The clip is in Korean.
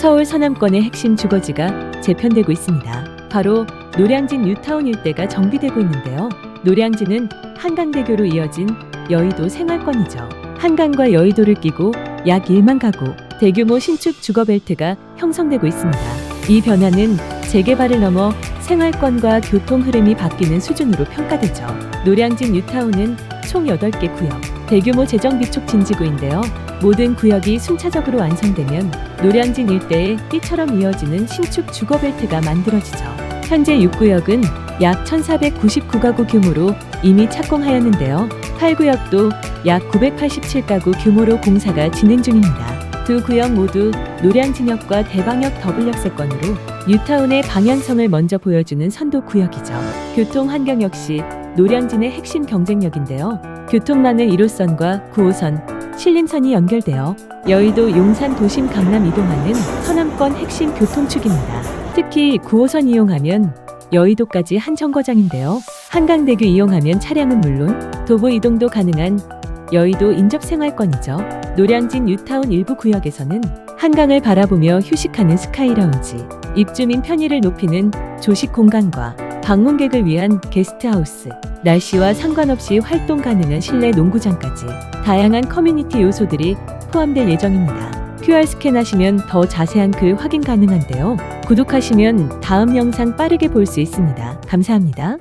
서울 서남권의 핵심 주거지가 재편되고 있습니다. 바로 노량진 뉴타운 일대가 정비되고 있는데요. 노량진은 한강대교로 이어진 여의도 생활권이죠. 한강과 여의도를 끼고 약 1만 가구, 대규모 신축 주거벨트가 형성되고 있습니다. 이 변화는 재개발을 넘어 생활권과 교통 흐름이 바뀌는 수준으로 평가되죠. 노량진 뉴타운은 총 8개 구역, 대규모 재정비 촉진지구인데요. 모든 구역이 순차적으로 완성되면 노량진 일대에 띠처럼 이어지는 신축 주거벨트가 만들어지죠. 현재 6구역은 약 1,499가구 규모로 이미 착공하였는데요. 8구역도 약 987가구 규모로 공사가 진행 중입니다. 두 구역 모두 노량진역과 대방역 더블역 세권으로 뉴타운의 방향성을 먼저 보여주는 선도 구역이죠. 교통 환경 역시 노량진의 핵심 경쟁력인데요. 교통망을 1호선과 9호선, 신림선이 연결되어 여의도 용산 도심 강남 이동하는 서남권 핵심 교통축입니다. 특히 9호선 이용하면 여의도까지 한 정거장인데요. 한강대교 이용하면 차량은 물론 도보 이동도 가능한 여의도 인접 생활권이죠. 노량진 뉴타운 일부 구역에서는 한강을 바라보며 휴식하는 스카이라운지, 입주민 편의를 높이는 조식 공간과 방문객을 위한 게스트하우스, 날씨와 상관없이 활동 가능한 실내 농구장까지 다양한 커뮤니티 요소들이 포함될 예정입니다. QR 스캔하시면 더 자세한 글 확인 가능한데요. 구독하시면 다음 영상 빠르게 볼 수 있습니다. 감사합니다.